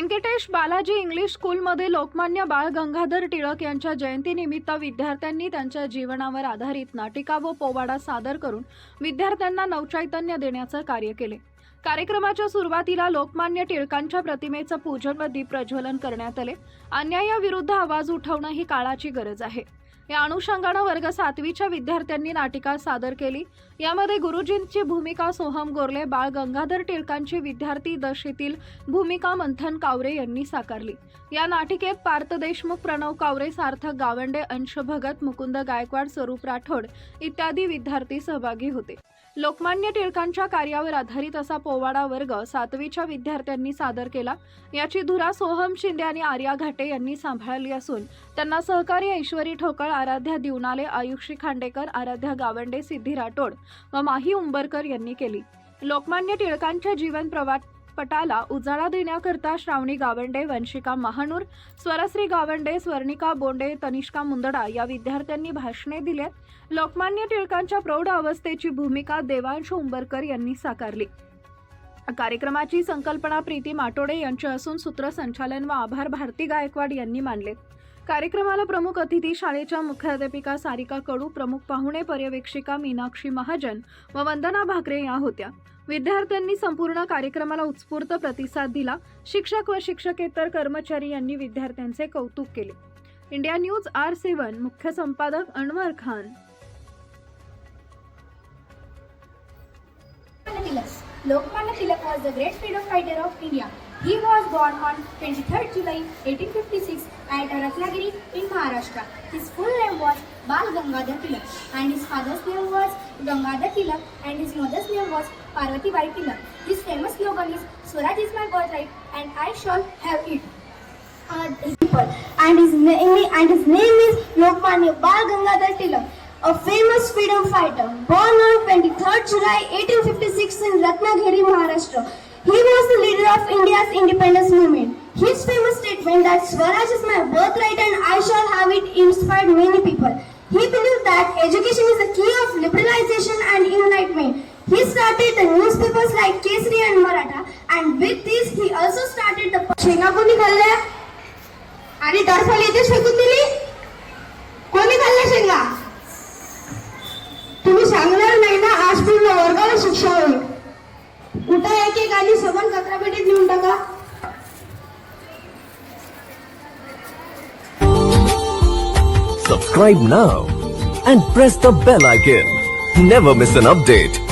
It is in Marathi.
व्यंकटेश बालाजी इंग्लिश स्कूलमध्ये लोकमान्य बाळ गंगाधर टिळक यांच्या जयंतीनिमित्त विद्यार्थ्यांनी त्यांच्या जीवनावर आधारित नाटिका व पोवाडा सादर करून विद्यार्थ्यांना नवचैतन्य देण्याचं कार्य केले. कार्यक्रमाच्या सुरुवातीला लोकमान्य टिळकांच्या प्रतिमेचं पूजन व दीप प्रज्वलन करण्यात आले. अन्यायाविरुद्ध आवाज उठवणं ही काळाची गरज आहे. या अनुषंगानं वर्ग सातवीच्या विद्यार्थ्यांनी नाटिका सादर केली. यामध्ये गुरुजींची भूमिका सोहम गोरले बाळ गंगाधर टिळकांची विद्यार्थी दशेतील भूमिका मंथन कावरे यांनी साकारली. या नाटिकेत पार्थ देशमुख प्रणव कावरे सार्थक गावंडे अंश भगत मुकुंद गायकवाड स्वरूप राठोड इत्यादी विद्यार्थी सहभागी होते. लोकमान्य टिळकांच्या कार्यावर आधारित असा पोवाडा वर्ग सातवीच्या विद्यार्थ्यांनी सादर केला. याची धुरा सोहम शिंदे आणि आर्या घाटे यांनी सांभाळली असून त्यांना सहकार्य ईश्वरी ठोकळ आराध्या दिवनाले आयुषी खांडेकर आराध्या गावंडे सिद्धी राठोड व माही उंबरकर यांनी केली. लोकमान्य टिळकांच्या जीवन प्रवास पटाला उजाळा देण्याकरता श्रावणी गावंडे वंशिका महानूर स्वरश्री गावंडे स्वर्णिका बोंडे तनिष्का मुंदडा या विद्यार्थ्यांनी भाषणे दिलेत लोकमान्य टिळकांच्या प्रौढ अवस्थेची भूमिका देवांश उंबरकर यांनी साकारली. कार्यक्रमाची संकल्पना प्रीती माटोडे यांची असून सूत्रसंचालन व आभार भारती गायकवाड यांनी मानले. कार्यक्रमाला प्रमुख अतिथी शाळेच्या मुख्याध्यापिका सारिका कडू प्रमुख पाहुणे पर्यवेक्षिका मीनाक्षी महाजन व वंदना भाकरे या होत्या. विद्यार्थ्यांनी संपूर्ण कार्यक्रमाला उत्स्फूर्त प्रतिसाद दिला. शिक्षक व शिक्षकेतर कर्मचारी यांनी विद्यार्थ्यांचे कौतुक केले. इंडिया न्यूज आर सेवन मुख्य संपादक Anwar Khan. Lokmanya Tilak was the great freedom fighter of India. He was born on 23rd July 1856 at Ratnagiri in Maharashtra. His full name was Bal Gangadhar Tilak and his father's name was Gangadhar Tilak and his mother's name was Parvati Bai Tilak. His famous slogan is Swaraj is my birthright and I shall have it. Uh, and his and his name is Lokmanya Bal Gangadhar Tilak, a famous freedom fighter born on 23rd July 1856 in Ratnagiri, Maharashtra. He was the leader of India's independence movement. His famous statement that Swaraj is my birthright and I shall have it inspired many people. He believed that education is the key of liberalization and enlightenment. He started the newspapers like Kesari and Maratha and with this he also started the शेंगा कोणी खाल्ल्या आणि टरफल इथे फेकून आज वर्गाला शिक्षा होईल कुठं एक एक आणि सबन कचरापेटीत नेऊन टाका Subscribe now and press the bell icon. Never miss an update.